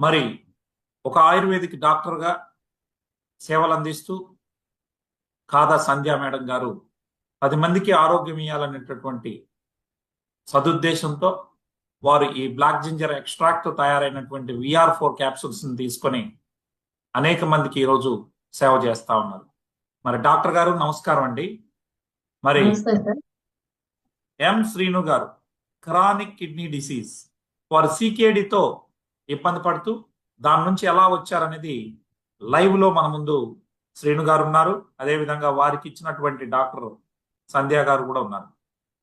మరి ఒక ఆయుర్వేదిక్ డాక్టర్గా సేవలు అందిస్తూ కాదా సంధ్యా మేడం గారు పది మందికి ఆరోగ్యం ఇవ్వాలనేటటువంటి సదుద్దేశంతో వారు ఈ బ్లాక్ జింజర్ ఎక్స్ట్రాక్ట్తో తయారైనటువంటి విఆర్ ఫోర్ క్యాప్సూల్స్ని తీసుకొని అనేక మందికి ఈరోజు సేవ చేస్తా ఉన్నారు. మరి డాక్టర్ గారు నమస్కారం అండి. మరి M Srinu garu chronic kidney disease వారు CKD తో ఇబ్బంది పడుతూ దాని నుంచి ఎలా వచ్చారనేది లైవ్లో మన ముందు శ్రీను గారు ఉన్నారు. అదేవిధంగా వారికి ఇచ్చినటువంటి డాక్టర్ సంధ్య గారు కూడా ఉన్నారు.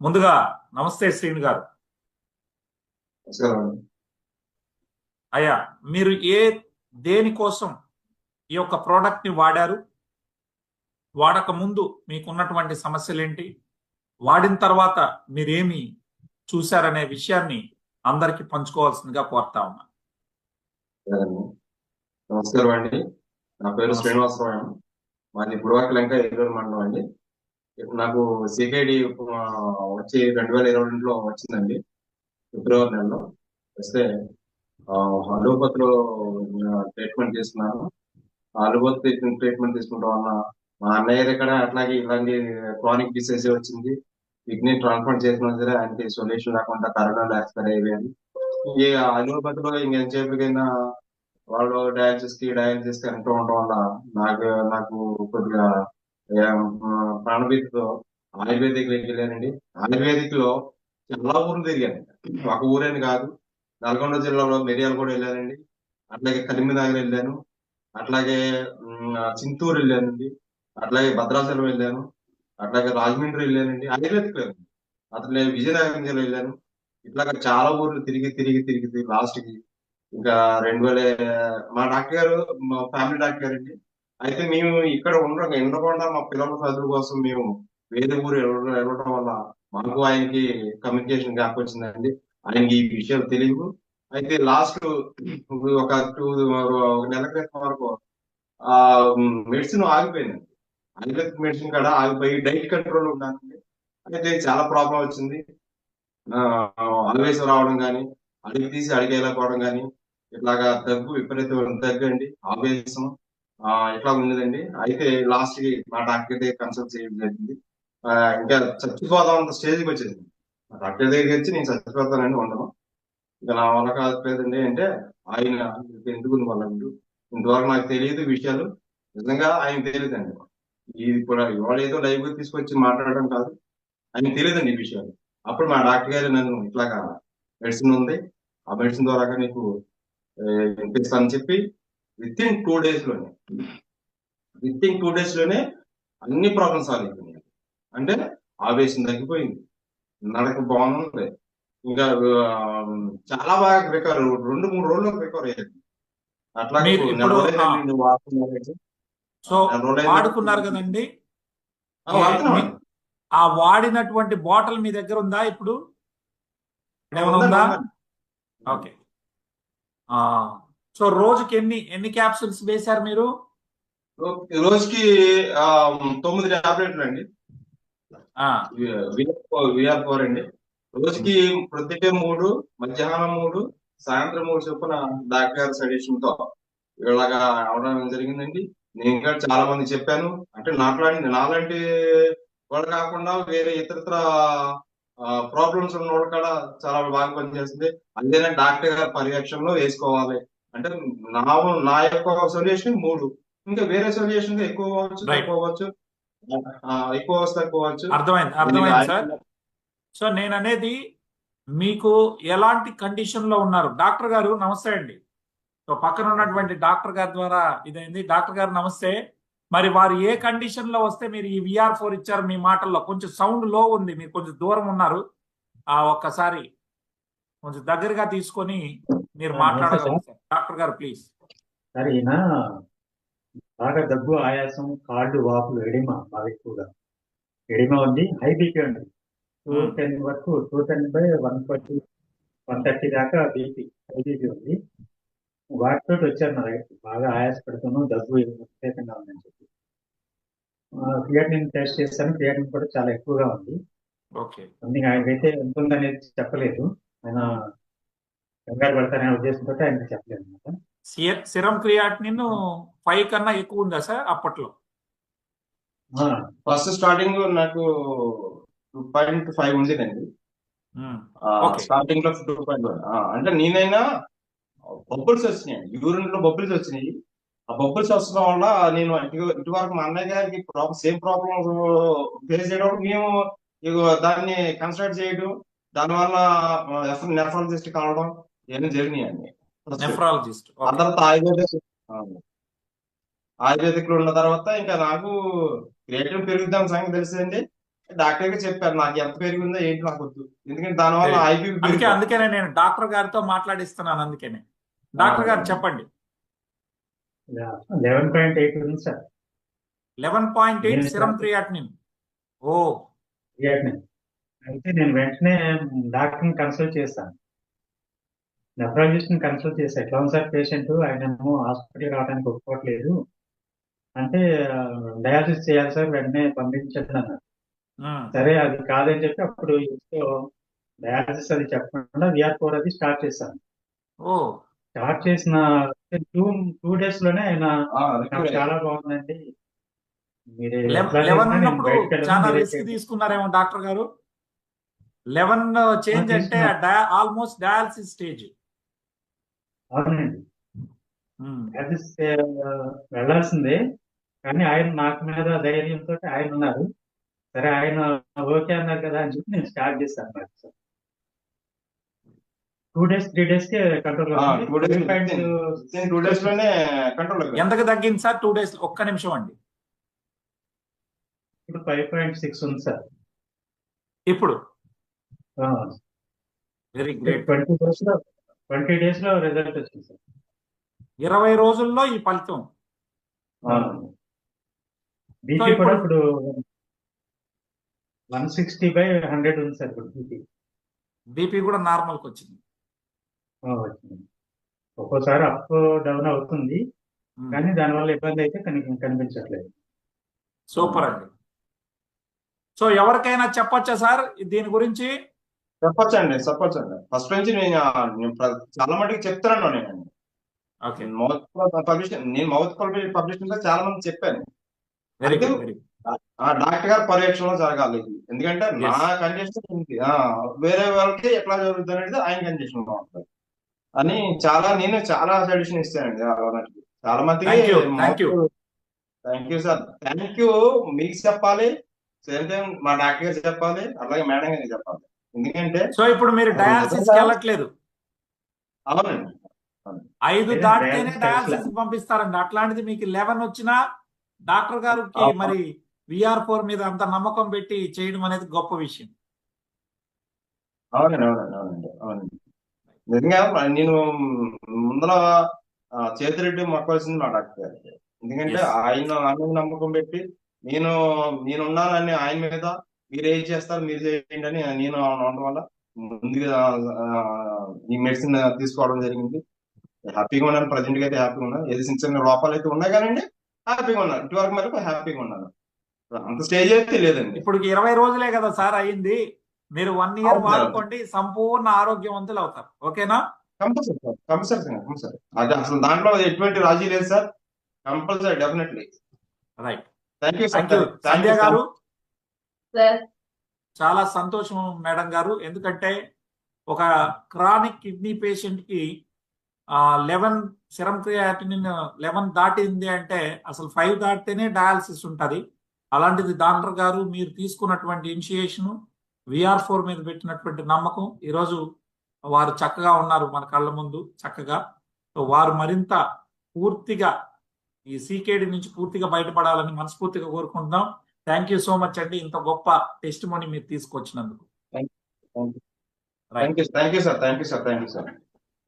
ముందుగా నమస్తే శ్రీను గారు. అయ్యా మీరు ఏ దేనికోసం ఈ యొక్క ప్రోడక్ట్ని వాడారు? వాడక ముందు మీకున్నటువంటి సమస్యలు ఏంటి వాడిన తర్వాత మీరేమి చూశారనే విషయాన్ని అందరికీ పంచుకోవాల్సిందిగా కోరుతా ఉన్నా. నమస్కారం. అండి. నా పేరు. శ్రీనివాసరావు. మాది బుడవాకి లంక ఏలూరు మండలం అండి. ఇప్పుడు నాకు సికేడి వచ్చి రెండు వేల ఇరవై రెండులో వచ్చిందండి. ఫిబ్రవరి నెలలో. వస్తే అలోపతిలో ట్రీట్మెంట్ తీసుకున్నాను ఆ అలోపతి ట్రీట్మెంట్ తీసుకుంటాం వల్ల మా అన్నయ్య దగ్గర అట్లాగే ఇలాంటి క్రానిక్ డిసీజ్ వచ్చింది. కిడ్నీ ట్రాన్స్ప్లాంట్ చేసినా సరే ఆయనకి సొల్యూషన్ లేకుండా కరోనాలో ఎక్స్పైర్ అయిపోయాను ఈ అలోపతిలో ఇంకెంతసేపుకైనా వాళ్ళు డయాలసిస్కి డయాలసిస్కి అంటూ ఉండడం వల్ల నాకు నాకు కొద్దిగా ఏం, ప్రాణభీతితో ఆయుర్వేదిక్ వెళ్ళానండి ఆయుర్వేదిక్లో చాలా ఊర్లు తిరిగాను. ఒక ఊరేని కాదు. నల్గొండ జిల్లాలో మిరియాలు కూడా వెళ్ళానండి. అట్లాగే కరీంనగర్ వెళ్ళాను. అట్లాగే చింతూరు వెళ్ళానండి. అట్లాగే భద్రాచలం వెళ్ళాను. అట్లాగే రాజమండ్రి వెళ్ళానండి. ఆయుర్వేదిక్ వెళ్ళాను. అట్లే విజయనగరం జిల్లా వెళ్ళాను. ఇట్లాగా చాలా ఊర్లు తిరిగి తిరిగి తిరిగి తిరిగి లాస్ట్కి ఇంకా రెండు వేల మా డాక్టర్ గారు మా ఫ్యామిలీ డాక్టర్ గారు అండి అయితే మేము ఇక్కడ ఉండడం ఉండకుండా మా పిల్లల చదువు కోసం మేము వేరే ఊరు వెళ్ళడం వల్ల మాకు ఆయనకి కమ్యూనికేషన్ గ్యాప్ వచ్చిందండి. ఆయనకి ఈ విషయాలు తెలియవు. అయితే లాస్ట్ ఒక టూ ఒక నెల క్రితం వరకు ఆ మెడిసిన్ ఆగిపోయిందండి. ఆయుర్వేదిక్ మెడిసిన్ కూడా ఆగిపోయి డైట్ కంట్రోల్ ఉన్నానండి అయితే చాలా ప్రాబ్లం వచ్చింది. అలవేసి రావడం కానీ అడిగి తీసి అడిగేలా పోవడం కానీ ఇట్లాగా దగ్గు విపరీతమైన దగ్గు అండి ఆవేశం. ఇట్లా ఉన్నదండి. అయితే లాస్ట్కి మా డాక్టర్ దగ్గర కన్సల్ట్ చేయడం జరిగింది. ఇంకా చచ్చిపోదాం అంత స్టేజ్కి వచ్చేసింది మా డాక్టర్ దగ్గరికి వచ్చి నేను చచ్చిపోతానండి ఉండను. ఇంకా నా వల్ల కాదండి అంటే ఆయన ఎందుకు వాళ్ళు ఇంతవరకు నాకు తెలియదు విషయాలు. నిజంగా ఆయన తెలియదండి. ఇది కూడా ఇవాళ ఏదో లైవ్ తీసుకొచ్చి మాట్లాడడం కాదు. ఆయన తెలియదండి ఈ విషయాలు. అప్పుడు మా డాక్టర్ గారు నన్ను ఇట్లాగా మెడిసిన్ ఉంది. ఆ మెడిసిన్ ద్వారా నీకు ఇప్పిస్తానని చెప్పి విత్ ఇన్ టూ డేస్లోనే విత్ ఇన్ టూ డేస్లోనే అన్ని ప్రాబ్లమ్స్ సాల్వ్ అయిపోయినాయి. అంటే ఆవేశం తగ్గిపోయింది. నడక బాగుంది. ఇంకా చాలా బాగా రికవర్ రెండు మూడు రోజుల్లో రికవర్ అయ్యింది వాడుతున్నాను. సో. వాడుకున్నారు కదండి. ఆ, వాడినటువంటి బాటిల్ మీ దగ్గర ఉందా ఇప్పుడు? ఉందా. ఓకే. ఆ, సో రోజుకి ఎన్ని ఎన్ని క్యాప్సూల్స్ వేశారు మీరు? రోజుకి తొమ్మిది టాబ్లెట్లు అండి. విఆర్ ఫోర్ అండి. రోజుకి ప్రొద్దుటే మూడు మధ్యాహ్నం మూడు సాయంత్రం మూడు చొప్పున డాక్టర్ గారి సజెషన్తో ఇలాగా అవడం జరిగిందండి. నేను ఇంకా చాలా మంది చెప్పాను. అంటే నాట్లాడి నాలాంటి వాళ్ళు కాకుండా వేరే ఇతరత్ర ప్రాబ్లమ్స్ ఉన్న వాళ్ళు కూడా చాలా బాగా పనిచేస్తుంది. అదేనా డాక్టర్ గారి పర్యవేక్షణలో వేసుకోవాలి. అంటే నా నా యొక్క సొల్యూషన్ మూడు. ఇంకా వేరే సొల్యూషన్ ఎక్కువ అవ్వచ్చు Right. తక్కువ అవ్వచ్చు ఎక్కువ వస్తే తక్కువ అవ్వచ్చు అర్థమైంది అర్థమైంది సార్. సో నేను అనేది మీకు ఎలాంటి కండిషన్లో ఉన్నారు? డాక్టర్ గారు నమస్తే అండి. సో పక్కన ఉన్నటువంటి డాక్టర్ గారి ద్వారా ఇదైంది. డాక్టర్ గారు నమస్తే. మరి వారు ఏ కండిషన్లో వస్తే మీరు ఈ విఆర్ ఫోర్ ఇచ్చారు మీ మాటల్లో? కొంచెం సౌండ్లో ఉంది మీరు కొంచెం దూరం ఉన్నారు. ఆ ఒక్కసారి కొంచెం దగ్గరగా తీసుకొని మీరు మాట్లాడగలరు డాక్టర్ గారు ప్లీజ్. సార్ ఈయన బాగా దగ్గు ఆయాసం కాళ్ళు వాపులు ఎడిమ బాగా ఎక్కువగా. ఎడిమ ఉంది హై బీపీ ఉంది. టూ. టెన్ వరకు two ten by one forty one thirty దాకా బీపీ హై బీపీ ఉంది. వాటితో వచ్చారు నా దగ్గరికి. బాగా ఆయాసపడుతున్నాను దగ్గు విపరీతంగా ఉందని చెప్పి. క్రియాటిన్ టెస్ట్ చేశాను క్రియాటిన్ కూడా చాలా ఎక్కువగా ఉంది. ఓకే. సంథింగ్ ఆయనకైతే ఎంత ఉందనేది చెప్పలేదు. ఆయన కంగారు పడతానే ఉద్దేశంతో ఆయనకి చెప్పలేదు అనమాట. సిరం క్రియాటినిన్ ఫైవ్ కన్నా ఎక్కువ ఉందా సార్ అప్పట్లో? ఫస్ట్ స్టార్టింగ్ నాకు టూ పాయింట్ ఫైవ్ ఉండేదండి. స్టార్టింగ్లో టూ పాయింట్ అంటే నేనైనా బబుల్స్ వచ్చినాయి యూరిన్లో బబుల్స్ వచ్చినాయి. ఆ బబుల్స్ వస్తడం వల్ల నేను ఇటు- ఇటువరకు మా అన్నయ్య గారికి ప్రాబ్లం సేమ్ ప్రాబ్లమ్ ఫేస్ చేయడం మేము ఇగో దాన్ని కన్సల్ట్ చేయడం దానివల్ల నెఫ్రాలజిస్ట్ కావడం ఇవన్నీ జరిగినాయండి నెఫ్రాలజిస్ట్ తర్వాత ఆయుర్వేదిక్ ఆయుర్వేదిక్లో ఉన్న తర్వాత ఇంకా నాకు క్రియేటివ్ పెరుగుతాం సంగతి తెలిసింది. డాక్టర్గా చెప్పారు నాకు ఎంత పెరిగిందో ఏంటి నాకు వద్దు. ఎందుకంటే దానివల్ల ఐపీ అందుకే అందుకనే నేను డాక్టర్ గారితో మాట్లాడిస్తున్నాను అందుకనే. డాక్టర్ గారు చెప్పండి. లెవెన్ పాయింట్ ఎయిట్ ఉంది sir. Eleven point eight serum. Creatinine oh. Creatinine అయితే నేను వెంటనే డాక్టర్ని కన్సల్ట్ చేస్తాను. నెఫ్రాలజిస్ట్ని కన్సల్ట్ చేసి ఎట్లా ఉంది సార్ పేషెంట్ ఆయన హాస్పిటల్ రావడానికి ఒప్పుకోవట్లేదు. అంటే డయాలసిస్ చేయాలి సార్ వెంటనే పంపించండి అన్నారు. సరే అది కాదని చెప్పి అప్పుడు డయాలసిస్ అది చెప్పకుండా విఆర్ ఫోర్ అది స్టార్ట్ చేశాను. ఓ. స్టార్ట్ చేసిన టూ టూ డేస్లోనే ఆయన చాలా బాగుందండి. లెవెన్ ఉన్నప్పుడు చాలా రిస్క్. తీసుకున్నారేమో డాక్టర్ గారు. లెవెన్ చేంజ్ ఆ, అంటే ఆల్మోస్ట్ డయాలసిస్ స్టేజ్. అవునండి. వెళ్ళాల్సిందే. కానీ ఆయన నాకు మీద ధైర్యంతో ఆయన ఉన్నారు. సరే ఆయన ఓకే అన్నారు కదా అని చెప్పి నేను స్టార్ట్ చేశాను. సార్ టూ డేస్ త్రీ డేస్కి కంట్రోల్ టూ డేస్లోనే కంట్రోల్ ఎంతకు తగ్గింది సార్? టూ డేస్ ఒక్క నిమిషం అండి. ఇప్పుడు ఫైవ్ పాయింట్ సిక్స్ ఉంది సార్. ఇప్పుడు? వెరీ గ్రేట్ ట్వంటీ డేస్లో ట్వంటీ డేస్లో రిజల్ట్ వచ్చింది సార్. ఇరవై రోజుల్లో ఈ ఫలితం. బీపీ ఇప్పుడు- కూడా ఇప్పుడు వన్ సిక్స్టీ బై హండ్రెడ్ ఉంది సార్ ఇప్పుడు బీపీ బీపీ కూడా నార్మల్కి వచ్చింది. వచ్చింది. ఒక్కోసారి అప్ డౌన్ అవుతుంది. కానీ దానివల్ల ఇబ్బంది అయితే కని- కనిపించట్లేదు. సూపర్ అండి. సో ఎవరికైనా చెప్పొచ్చా సార్ దీని గురించి? చెప్పొచ్చండి చెప్పొచ్చండి. ఫస్ట్ నుంచి నేను చాలా మటుకు చెప్తున్నాను నేను. ఓకే. మౌత్ పబ్లిష్ నేను మౌత్ పబ్లిషింగ్లో చాలా మంది చెప్పాను. వెరీ గుడ్ వెరీ డాక్టర్ గారి పర్యవేక్షణలో జరగాలి. ఎందుకంటే నా కండిషన్ ఉంది. ఆ, వేరే వాళ్ళకి ఎట్లా జరుగుతుంది అనేది ఆయన కండిషన్లో ఉంటుంది. అని చాలా నేను చాలా సజెషన్ ఇస్తానండి. చాలా మందికి. Thank you sir thank you మీకు చెప్పాలి. సేమ్ టైం మా డాక్టర్ గారు చెప్పాలి. అలాగే మేడం గారికి చెప్పాలి. ఎందుకంటే సో ఇప్పుడు మీరు డయాలసిస్ వెళ్ళట్లేదు. అవునండి. ఐదు దాటితేనే డయాలసిస్ పంపిస్తారండి. అట్లాంటిది మీకు లెవెన్ వచ్చినా డాక్టర్ గారికి. మరి విఆర్ ఫోర్ మీద అంత నమ్మకం పెట్టి చేయడం అనేది గొప్ప విషయం. అవునండి అవునండి అవునండి అవునండి. నిజంగా నేను ముందర చేతిరెడ్డి మొక్కవలసింది మా డాక్టర్ గారికి ఎందుకంటే. ఆయన నా మీద నమ్మకం పెట్టి నేను నేనున్నానని ఆయన మీద మీరు ఏం చేస్తారు మీరు చేయండి అని నేను అనడం వల్ల ముందుగా ఈ మెడిసిన్ తీసుకోవడం జరిగింది. హ్యాపీగా ఉన్నాను ప్రజెంట్గా అయితే హ్యాపీగా ఉన్నాను. ఏది చిన్న చిన్న లోపాలు అయితే ఉన్నాయి కానీ హ్యాపీగా ఉన్నాను. ఇటువరకు మరి హ్యాపీగా ఉన్నాను. అంత స్టేజ్ అయితే లేదండి. ఇప్పుడు ఇరవై రోజులే కదా సార్ అయింది. మీరు వన్ ఇయర్. వాడుకోండి సంపూర్ణ ఆరోగ్యవంతులు అవుతారు. ఓకేనా? Compulsory sir compulsory sir compulsory. అది అసలు దాంట్లో ఎటువంటి రాజీ లేదు sir. Compulsory definitely. Right thank you sir thank you Sandhya గారు? సార్ చాలా సంతోషం మేడం గారు. ఎందుకంటే ఒక క్రానిక్ కిడ్నీ పేషెంట్కి లెవెన్ సిరం క్రియాటినిన్ లెవెన్ దాటింది అంటే అసలు ఫైవ్ దాటితేనే డయాలసిస్ ఉంటుంది. అలాంటిది డాక్టర్ గారు మీరు తీసుకున్నటువంటి ఇనిషియేషన్ విఆర్ ఫోర్ మీద పెట్టినటువంటి నమ్మకం. ఈరోజు వారు చక్కగా ఉన్నారు మన కళ్ళ ముందు చక్కగా. సో వారు మరింత పూర్తిగా ఈ సీకేడి నుంచి పూర్తిగా బయటపడాలని మనస్ఫూర్తిగా కోరుకుంటున్నాం. థ్యాంక్ యూ సో మచ్ అండి. ఇంత గొప్ప టెస్ట్ మనీ మీరు తీసుకొచ్చినందుకు.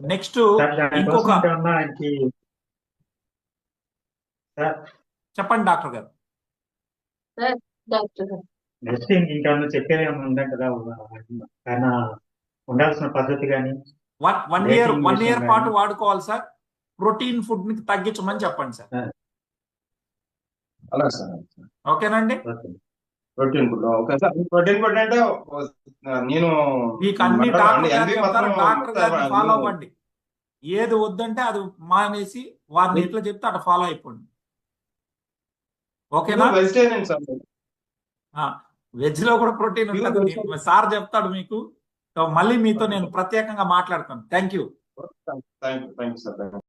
నెక్స్ట్ ఇంకొక చెప్పండి డాక్టర్ గారు. డాక్టర్ గారు. నెక్స్ట్ ఇంకేమన్నా చెప్పేది ఏమన్నా ఉందంటే కదా? ఆయన ఉండాల్సిన పద్ధతి కానీ? One one year one year. పాటు వాడుకోవాలి సార్. ప్రోటీన్ ఫుడ్ని తగ్గించమని చెప్పండి సార్. అలాగే సార్ ఓకేనండి? Okay. Protein food okay sir. Protein food అంటే నేను మీకు అన్ని డాక్టర్ గారిని ఫాలో అవ్వండి. ఏది వద్దంటే అది మానేసి వారిని ఎట్లా చెప్తే అట్లా ఫాలో అయిపోండి. ఓకేనా? Vegetarian sir. వెజ్లో కూడా ప్రోటీన్ ఉంటుంది. సార్ చెప్తాడు మీకు. మళ్ళీ మీతో నేను ప్రత్యేకంగా మాట్లాడతాను. Thank you